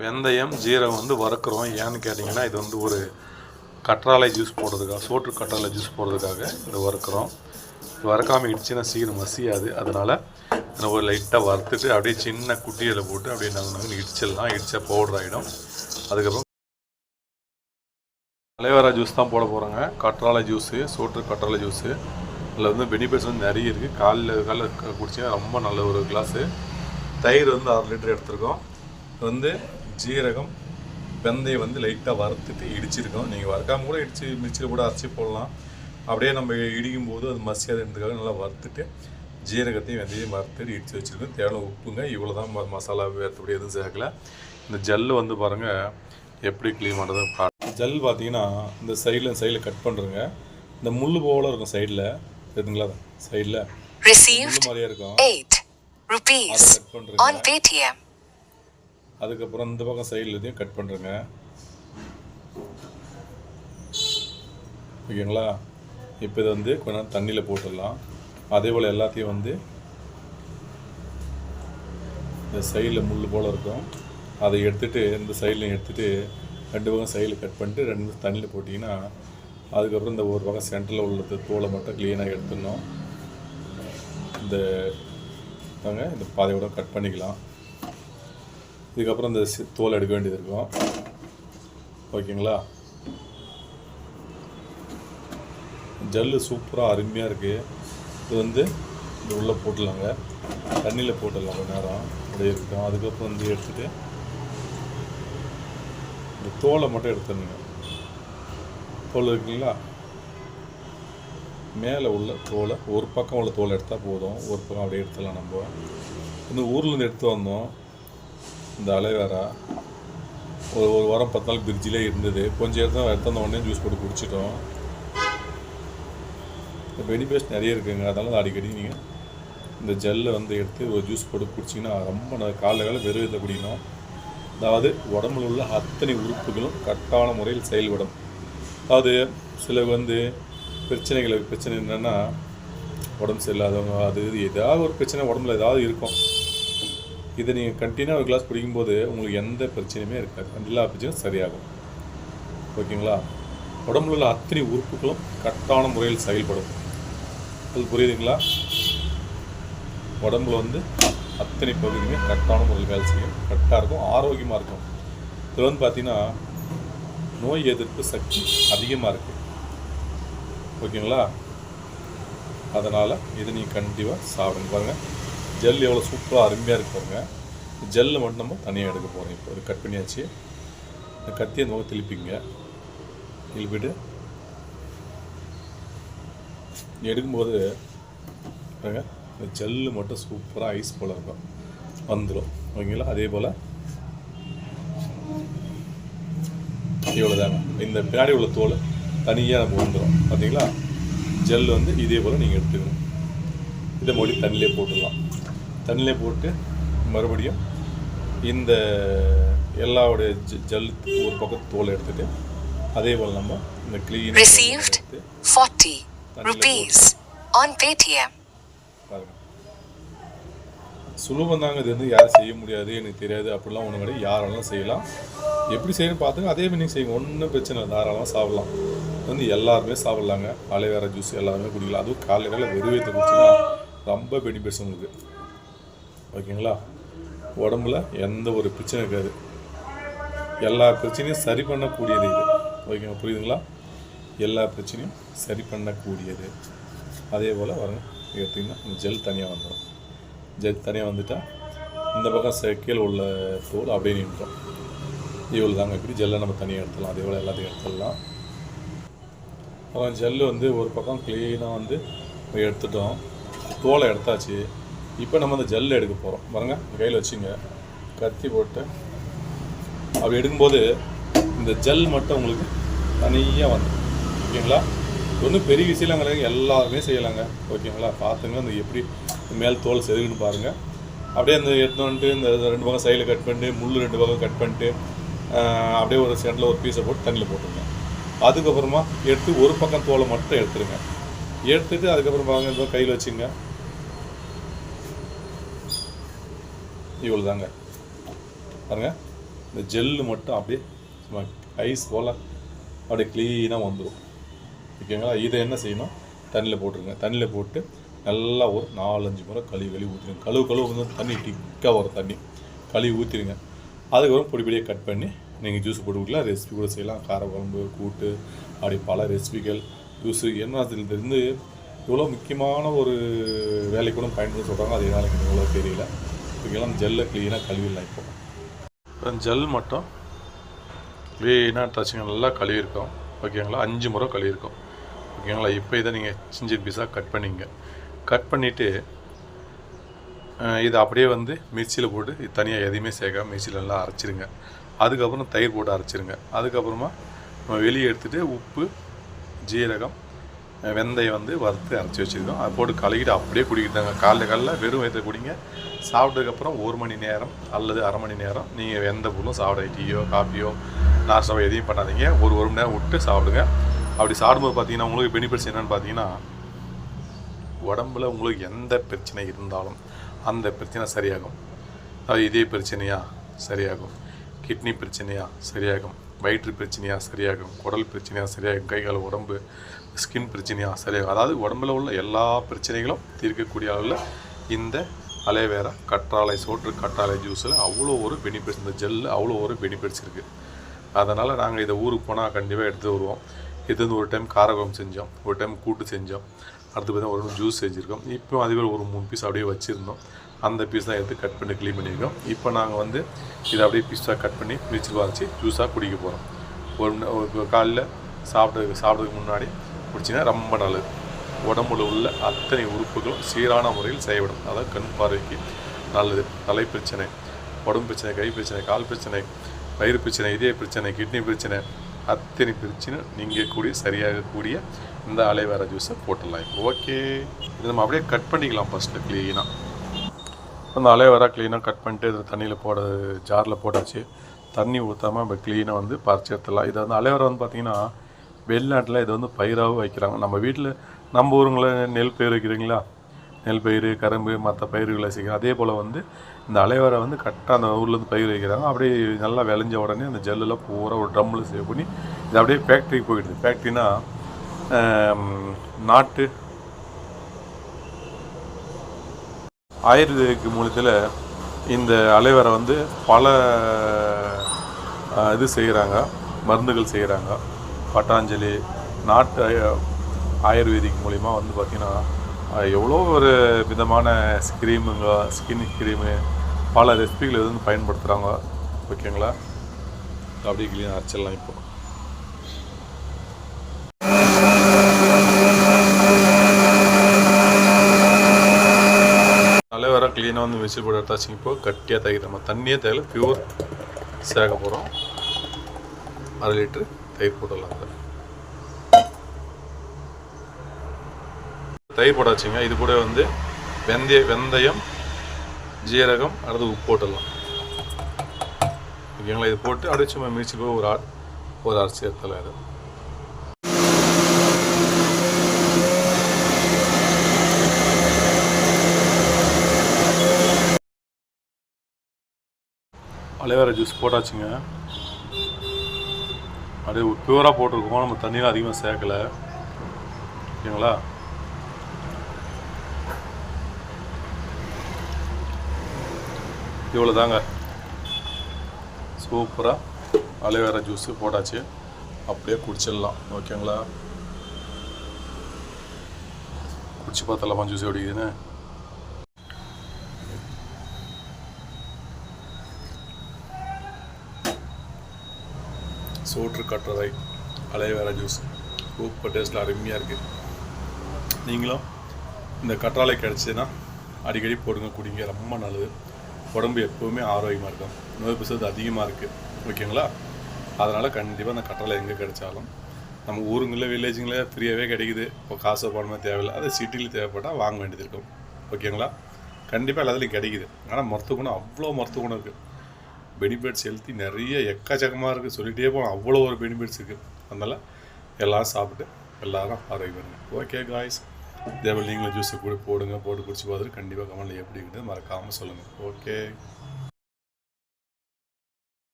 வெந்தயம் ஜீரகம் வந்து வறுக்கிறோம். ஏன்னு கேட்டிங்கன்னா இது வந்து ஒரு கற்றாழை ஜூஸ் போடுறதுக்காக சோற்று கற்றாழை ஜூஸ் போடுறதுக்காக இதை வறுக்கிறோம். இது வறுக்காமல் இடிச்சுன்னா சீக்கிரம் மசியாது. அதனால் இதை ஒரு லைட்டாக வறுத்துட்டு அப்படியே சின்ன குட்டியில் போட்டு அப்படியே நாங்கள் நாங்கள் இடிச்சிடலாம். இடித்தா பவுடர் ஆகிடும் அதுக்கப்புறம் அலைவரா ஜூஸ் தான் போட போகிறோங்க கற்றாழை ஜூஸு சோற்று கற்றாழை ஜூஸு அதில் வந்து பெனிஃபிட்ஸ் வந்து நிறைய இருக்குது காலைல காலைல குடிச்சிங்கன்னா ரொம்ப நல்ல ஒரு கிளாஸு தயிர் வந்து அரை லிட்டர் எடுத்திருக்கோம். வந்து ஜீரகம் வெந்தயம் வந்து லைட்டாக வறுத்துட்டு இடிச்சிருக்கோம் நீங்கள் வறுக்காம கூட இடிச்சு மிக்சியில் கூட அரைச்சி போடலாம். அப்படியே நம்ம இடிக்கும் போது அது மசியாதுன்றதுக்காக நல்லா வறுத்துட்டு ஜீரகத்தையும் வெந்தயம் வறுத்துட்டு இடித்து வச்சுருக்கோம் தேவையான உப்புங்க இவ்வளோ தான் மசாலா வேற்றபடி எதுவும் சேர்க்கல. இந்த ஜல்லு வந்து பாருங்கள் எப்படி க்ளீன் பண்ணுறது ஜல் பார்த்தீங்கன்னா இந்த சைடில் சைடில் கட் பண்ணுறங்க இந்த முள் போல இருக்கும் சைடில் தெரியுதுங்களா? சைடில் முள் மாதிரியே இருக்கும். 8 rupees அதை கட் Paytm. அதுக்கப்புறம் இந்த பக்கம் சைடில் இதையும் கட் பண்ணுறேங்க ஓகேங்களா இப்போ இதை வந்து கொஞ்ச நேரம் தண்ணியில் போட்டுடலாம். அதே போல் எல்லாத்தையும் வந்து இந்த சைடில் முள் போல் இருக்கும். அதை எடுத்துகிட்டு இந்த சைடில் எடுத்துகிட்டு ரெண்டு பக்கம் சைடில் கட் பண்ணிட்டு ரெண்டு தண்ணியில் போட்டிங்கன்னா அதுக்கப்புறம் இந்த ஒரு பக்கம் சென்டரில் உள்ளது தோலை மட்டும் க்ளீனாக எடுத்துடணும். இந்த இந்த பாதையோட கட் பண்ணிக்கலாம். இதுக்கப்புறம் இந்த தோல் எடுக்க வேண்டியது இருக்கும். ஓகேங்களா? ஜல்லு சூப்பராக அருமையாக இருக்குது இது வந்து இது உள்ளே போட்டுடலாங்க. தண்ணியில் போட்டுடலாம் கொஞ்ச நேரம். அப்படியே இருக்கட்டும் அதுக்கப்புறம் வந்து எடுத்துகிட்டு இந்த தோலை மட்டும் எடுத்துடணுங்க. தோல் இருக்குங்களா? மேலே உள்ள தோலை ஒரு பக்கம் உள்ள தோலை எடுத்தால் போதும். ஒரு பக்கம் அப்படியே எடுத்துடலாம் நம்ம. இந்த ஊர்லேருந்து எடுத்து வந்தோம். இந்த அலைவேரா ஒரு ஒரு வாரம் பத்து நாள் பிரிட்ஜிலே இருந்தது கொஞ்சம் இடத்துல எடுத்து வந்த உடனே ஜூஸ் போட்டு குடிச்சிட்டோம். இந்த பெனிஃபிட்ஸ் நிறைய இருக்குங்க. அதனால அடிக்கடி நீங்கள் இந்த ஜெல்லை வந்து எடுத்து ஒரு ஜூஸ் போட்டு குடிச்சிங்கன்னா ரொம்ப காலைல காலை வெறும் இதில் குடிக்கணும். அதாவது உடம்புல உள்ள அத்தனை உறுப்புகளும் கரெக்டான முறையில் செயல்படும். அதாவது சில வந்து பிரச்சனைகள் பிரச்சனை என்னென்னா உடம்பு சரியில்லாதவங்க அது இது ஏதாவது ஒரு பிரச்சனை உடம்புல ஏதாவது இருக்கும். இதை நீங்கள் கண்டினியூ ஒரு கிளாஸ் குடிக்கும்போது உங்களுக்கு எந்த பிரச்சனையுமே இருக்காது. எல்லா பிரச்சனையும் சரியாகும். ஓகேங்களா? உடம்புல உள்ள அத்தனை உறுப்புகளும் கரெக்டான முறையில் செயல்படும். அது புரியுதுங்களா? உடம்புல வந்து அத்தனை பகுதியுமே கரெக்டான முறையில் வேலை செய்யும். கரெக்டாக இருக்கும். ஆரோக்கியமாக இருக்கும். இதில் வந்து பார்த்தீங்கன்னா நோய் எதிர்ப்பு சக்தி அதிகமாக இருக்குது ஓகேங்களா? அதனால் இதை நீங்கள் கண்டிப்பாக சாப்பிடுங்க. பாருங்கள் ஜெல் எவ்வளோ சூப்பராக அருமையாக இருக்கு பாருங்க. மட்டும் நம்ம தனியாக எடுக்க போகிறோம் இப்போ ஒரு கட் பண்ணியாச்சு. இந்த கத்தியை நோய் திருப்பிங்க. திருப்பிட்டு எடுக்கும்போது பாருங்க இந்த ஜெல்லு மட்டும் சூப்பராக ஐஸ் போல் இருக்கும். வந்துடும் ஓகேங்களா? அதே போல் இவ்வளோதாங்க இந்த பின்னாடி உள்ள தோல் தனியாக நம்ம வந்துடும் பார்த்தீங்களா ஜெல் வந்து இதே போல் நீங்கள் எடுத்துக்கணும். இதை மொழி தண்ணியிலே போட்டுடலாம். தண்ணியிலே போட்டு மறுபடியும் இந்த எல்லாவுடைய ஜெல் ஒரு பக்கம் தோலை எடுத்துட்டு அதே போல் நம்ம இந்த க்ளீன் 40 rupees on Paytm. பாருங்க. சுலபம் தாங்க இது வந்து யாரும் செய்ய முடியாது எனக்கு தெரியாது அப்படிலாம் ஒன்றும் கிடையாது. யாராலும் செய்யலாம். எப்படி செய்யணும் பார்த்துங்க அதே மாதிரி நீங்கள் செய்யுங்க. ஒன்றும் பிரச்சனை இல்லை தாராளமாக சாப்பிடலாம். வந்து எல்லாருமே சாப்பிட்லாங்க. அலைவேரா ஜூஸ் எல்லாருமே குடிக்கலாம். அதுவும் காலையில் வெறுவையத்தை குடிச்சிங்கன்னா ரொம்ப பெனிஃபிட்ஸ் உங்களுக்கு. ஓகேங்களா? உடம்புல எந்த ஒரு பிரச்சனை இருக்காது. எல்லா பிரச்சனையும் சரி பண்ணக்கூடியது இது. ஓகேங்க புரியுதுங்களா? எல்லா பிரச்சனையும் சரி பண்ணக்கூடியது. அதே போல் வரணும் எடுத்திங்கன்னா ஜெல் தனியாக வந்துடும் ஜெல் தனியாக வந்துட்டால் இந்த பக்கம் செ- கீழே உள்ள தோல் அப்படியே நின்றோம் இவ்வளோ தாங்க இப்படி ஜெல்லை நம்ம தனியாக எடுத்துடலாம். அதே போல் எல்லாத்தையும் எடுத்துடலாம். அப்புறம் ஜெல்லு வந்து ஒரு பக்கம் க்ளீனாக வந்து எடுத்துட்டோம். தோலை எடுத்தாச்சு. இப்போ நம்ம அந்த ஜெல் எடுக்க போகிறோம் பாருங்க கையில் வச்சுங்க. கத்தி போட்டு அப்படி எடுக்கும்போது இந்த ஜெல் மட்டும் உங்களுக்கு தனியாக வந்துடும் ஓகேங்களா? ஒன்றும் பெரிய விஷயம் கிடையாது எல்லாருமே செய்யலாங்க. ஓகேங்களா? பார்த்துங்க அந்த எப்படி மேல் தோல் செதுக்குன்னு பாருங்கள் அப்படியே அந்த எடுத்து வந்துட்டு இந்த ரெண்டு பக்கம் சைடில் கட் பண்ணிட்டு முள் ரெண்டு பக்கம் கட் பண்ணிட்டு அப்படியே ஒரு சென்டில் ஒரு பீஸை போட்டு தண்ணியில் போட்டுருங்க. அதுக்கப்புறமா எடுத்து ஒரு பக்கம் தோலை மட்டும் எடுத்துருங்க. எடுத்துட்டு அதுக்கப்புறம் பாருங்க கையில் வச்சுங்க. இவ்வளோ தாங்க பாருங்கள் இந்த ஜெல்லு மட்டும் அப்படியே சும்மா ஐஸ் போல் அப்படியே க்ளீனாக வந்துடும் ஓகேங்களா? இதை என்ன செய்யணும்? தண்ணியில் போட்டுருங்க. தண்ணியில் போட்டு நல்லா ஒரு நாலஞ்சு முறை கழுவி கழுவி ஊற்றிடுங்க கழுவு கழுவு வந்து தண்ணி டிக்காக வரும் தண்ணி. கழுவி ஊற்றிடுங்க அதுக்கப்புறம் பொடி பொடியாக கட் பண்ணி நீங்கள் ஜூஸ் போட்டு கொடுக்கலாம். ரெசிபி கூட செய்யலாம். கார குழம்பு கூட்டு அப்படி பல ரெசிபிகள் ஜூஸு என்ன இருந்து இவ்வளோ முக்கியமான ஒரு வேலை கூட பயன்படுத்த சொல்கிறாங்க அது என்னால் எனக்கு இவ்வளோ தெரியல. இதுக்கெல்லாம் ஜெல்லை க்ளீனாக கழுவிடலாம் இப்போ. ஜெல் மட்டும். க்ளீனாக டச்சிங் நல்லா கழுவிருக்கோம் ஓகேங்களா அஞ்சு முறை கழுவிருக்கோம் ஓகேங்களா இப்போ இதை நீங்கள் சின்ன பீஸாக கட் பண்ணிங்க. கட் பண்ணிவிட்டு இதை அப்படியே வந்து மிக்சியில் போட்டு இது தனியாக எதையுமே சேர்க்காம மிக்சியில் நல்லா அரைச்சிருங்க. அதுக்கப்புறம் தயிர் போட்டு அரைச்சிருங்க. அதுக்கப்புறமா நம்ம வெளியே எடுத்துகிட்டு உப்பு ஜீரகம் வெந்தயம் வந்து வறுத்து அரைச்சி வச்சுருக்கோம். அதை போட்டு கழுகிட்டு அப்படியே குடிக்கிட்டாங்க காலைல காலைல வெறும் வயிற்று குடிங்க. சாப்பிட்டதுக்கப்புறம் ஒரு மணி நேரம் அல்லது அரை மணி நேரம் நீங்கள் எந்த பொருளும் சாப்பிட டீயோ காஃபியோ நாஷ்டாவோ எதையும் பண்ணாதீங்க. ஒரு ஒரு மணி நேரம் விட்டு சாப்பிடுங்க. அப்படி சாப்பிடும்போது பார்த்தீங்கன்னா உங்களுக்கு பெனிஃபிட்ஸ் என்னென்னு பார்த்தீங்கன்னா உடம்புல உங்களுக்கு எந்த பிரச்சனை இருந்தாலும் அந்த பிரச்சனை சரியாகும். அது இதே பிரச்சனையா? சரியாகும். கிட்னி பிரச்சனையா? சரியாகும். வயிற்று பிரச்சனையாக சரியாகும். குடல் பிரச்சனையாக சரியாகும். கை கால் உடம்பு ஸ்கின் பிரச்சனையாக சரியாகும். அதாவது உடம்புல உள்ள எல்லா பிரச்சனைகளும் தீர்க்கக்கூடிய அளவில் இந்த அலேவேரா கற்றாழை சோற்று கற்றாழை ஜூஸில் அவ்வளோ ஒரு பெனிஃபிட்ஸ் இந்த ஜெல்லு அவ்வளோ ஒரு பெனிஃபிட்ஸ் இருக்குது அதனால் நாங்கள் இதை ஊருக்கு போனால் கண்டிப்பாக எடுத்து வருவோம். இது வந்து ஒரு டைம் காரகம் செஞ்சோம். ஒரு டைம் கூட்டு செஞ்சோம். அடுத்து பார்த்தீங்கன்னா ஒரு ஜூஸ் செஞ்சுருக்கோம். இப்போ அதுவே ஒரு மூணு பீஸ் அப்படியே வச்சுருந்தோம். அந்த பீஸ் தான் எடுத்து கட் பண்ணி க்ளீன் பண்ணியிருக்கோம் இப்போ நாங்கள் வந்து இதை அப்படியே பீஸாக கட் பண்ணி மிக்சியில் வச்சு ஜூஸாக குடிக்க போகிறோம் ஒரு காலையில் காலைல சாப்பிட்றதுக்கு சாப்பிட்றதுக்கு முன்னாடி குடிச்சிங்கன்னா ரொம்ப நல்லது. உடம்புல உள்ள அத்தனை உறுப்புகளும் சீரான முறையில் செயல்படும். அதாவது கண் பார்வைக்கு நல்லது. தலை பிரச்சனை உடம்பு பிரச்சனை கை பிரச்சனை கால் பிரச்சனை வயிறு பிரச்சனை இதய பிரச்சனை கிட்னி பிரச்சனை அத்தனை பிரச்சனை நீங்கள் கூடிய சரியாகக்கூடிய இந்த அலைவேரா ஜூஸை போட்டுடலாம். ஓகே இது நம்ம அப்படியே கட் பண்ணிக்கலாம் ஃபஸ்ட்டு க்ளீனாக அந்த அலைவராக க்ளீனாக கட் பண்ணிட்டு இது தண்ணியில் போட ஜாரில் போட்டாச்சு. தண்ணி ஊற்றாமல் இப்போ க்ளீனாக வந்து பறிச்சு எடுத்துடலாம். இது வந்து அலைவேரா வந்து பார்த்திங்கன்னா வெளிநாட்டில் இது வந்து பயிராகவும் வைக்கிறாங்க. நம்ம வீட்டில் நம்ம ஊருங்கள நெல் பயிர் வைக்கிறீங்களா? நெல் பயிர் கரும்பு மற்ற பயிர்களை செய்கிறோம் அதே போல் வந்து இந்த அலைவரை வந்து கரெக்டாக அந்த ஊர்லேருந்து பயிர் வைக்கிறாங்க. அப்படியே நல்லா விளைஞ்ச உடனே அந்த ஜெல்லெல்லாம் பூரா ஒரு ட்ரம்மில் சேவ் பண்ணி இது அப்படியே ஃபேக்ட்ரிக்கு போயிடுது. ஃபேக்ட்ரினா நாட்டு ஆயுர்வேதிக் மூலத்தில் இந்த அலைவரை வந்து பல இது செய்கிறாங்க மருந்துகள் செய்கிறாங்க பட்டாஞ்சலி நாட்டு ஆயுர்வேதிக் மூலிமா வந்து பார்த்திங்கன்னா எவ்வளோ ஒரு விதமான ஸ்க்ரீமுங்க ஸ்கின் க்ரீமு பல ரெசிபிகள் வந்து பயன்படுத்துகிறாங்க ஓகேங்களா? அப்படியே கிளீன் அரைச்சிடலாம் இப்போ அலைவரா க்ளீனாக வந்து மிக்சி போட்டு எடுத்தாச்சு இப்போ. கட்டியாக தயிர். நம்ம தண்ணியே தேவையில்ல. பியூர் சேர்க்க போகிறோம் அரை லிட்ரு தயிர் போட்டுடலாம் சார் தயிர் போட்டாச்சுங்க. இது கூட வந்து வெந்தய வெந்தயம் ஜீரகம் அடுத்து உப்பு போட்டுடலாம். ஓகேங்களா? இது போட்டு அடிச்சு மிக்சி போய் ஒரு ஆ- ஒரு அரிசி எடுத்துலாம் இது. அலைவேரா ஜூஸ் போட்டாச்சுங்க. அப்படியே பியூராக போட்டிருக்கோம் நம்ம தண்ணியெலாம் அதிகமாக சேர்க்கல. ஓகேங்களா இவ்வளோ தாங்க சூப்பராக அலைவேரா ஜூஸு போட்டாச்சு. அப்படியே குடிச்சிடலாம். ஓகேங்களா? குடிச்சு பார்த்தலாமா ஜூஸ் எப்படி இருக்குதுன்னு? சோற்று கட்டுறதை அலைவேரா ஜூஸ் சூப்பர் டேஸ்ட்டில் அருமையாக இருக்குது நீங்களும் இந்த கற்றாழை கிடச்சிதுன்னா அடிக்கடி போடுங்க குடிங்க ரொம்ப நல்லது. உடம்பு எப்போவுமே ஆரோக்கியமாக இருக்கும். நோய் பிசது அதிகமாக இருக்குது ஓகேங்களா? அதனால் கண்டிப்பாக அந்த கற்றாழை எங்கே கிடைச்சாலும் நம்ம ஊருங்களில் வில்லேஜுங்களில் ஃப்ரீயாகவே கிடைக்குது. இப்போ காசு போடணுமே தேவையில்லை. அது சிட்டியில் தேவைப்பட்டால் வாங்க வேண்டியது இருக்கும். ஓகேங்களா? கண்டிப்பாக எல்லாத்துலேயும் கிடைக்குது. ஆனால் மருத்துவ குணம் அவ்வளோ மருத்துவ குணம் இருக்குது பெனிஃபிட்ஸ் ஹெல்த்தி நிறைய எக்கச்சக்கமாக இருக்குது சொல்லிகிட்டே போகலாம் அவ்வளோ ஒரு பெனிஃபிட்ஸ் இருக்குது அதனால் எல்லாம் சாப்பிட்டு எல்லாரும் ஆரோக்கியம் ஓகே காய்ஸ் இதேபோல் நீங்களும் ஜூஸை கூட போடுங்க. போட்டு குடிச்சு பார்த்துட்டு கண்டிப்பாக கமெண்ட்டில் எப்படி இருக்குது மறக்காமல் சொல்லுங்கள் ஓகே